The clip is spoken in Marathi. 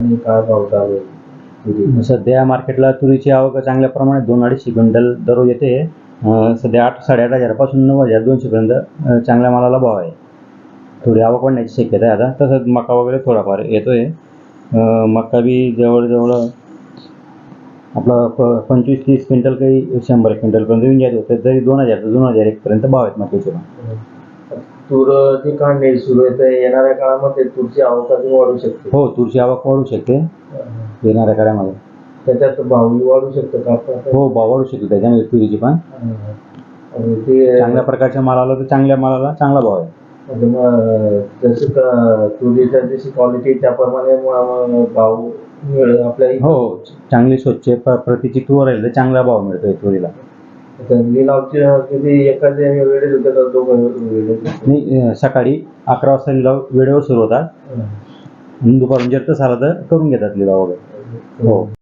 आणि काय भाव चालू आहे? तुरी? सध्या मार्केटला तुरीची आवक चांगल्या प्रमाणात दोन अडीचशे क्विंटल दररोज येते. अं, सध्या आठ साडेआठ हजारापासून नऊ हजार दोनशेपर्यंत अं, चांगल्या मालाला भाव आहे. थोडी आवक वाढण्याची शक्यता आहे आता. तसंच मका वगैरे थोडाफार येतोय. अं, मका बी जवळजवळ आपलं प पंचवीस तीस क्विंटल काही शंभर क्विंटलपर्यंत येऊन जात. होतं तरी दोन हजार ते दोन हजार एकपर्यंत भाव आहेत मक्याचे पण. तूर ची काढणी सुरू आहे तर येणाऱ्या काळामध्ये तूरची आवक अजून वाढू शकते. हो तुरची आवक वाढू शकते. येणाऱ्या काळामध्ये. त्याच्यात भावही वाढू शकतो का? हो भाव वाढू शकते त्याच्यामध्ये तुरीची पण. आणि ते चांगल्या प्रकारच्या मालाला तर चांगल्या मालाला चांगला भाव आहे. म्हणजे मग जसं का तुरीच्या जशी क्वालिटी त्याप्रमाणे मग भाव मिळेल आपल्या इथं. हो चांगली स्वच्छ प- प्रतीची तूर राहील तर चांगला भाव मिळतोय तुरीला. आता लिलावची किती एखाद्या वेळेस होते का दोघं वेळेस सकाळी अकरा वाजता लिलाव वेळेवर सुरू होतात. दुपारून जर तसं आला तर करून घेतात लिलाव वगैरे. हो.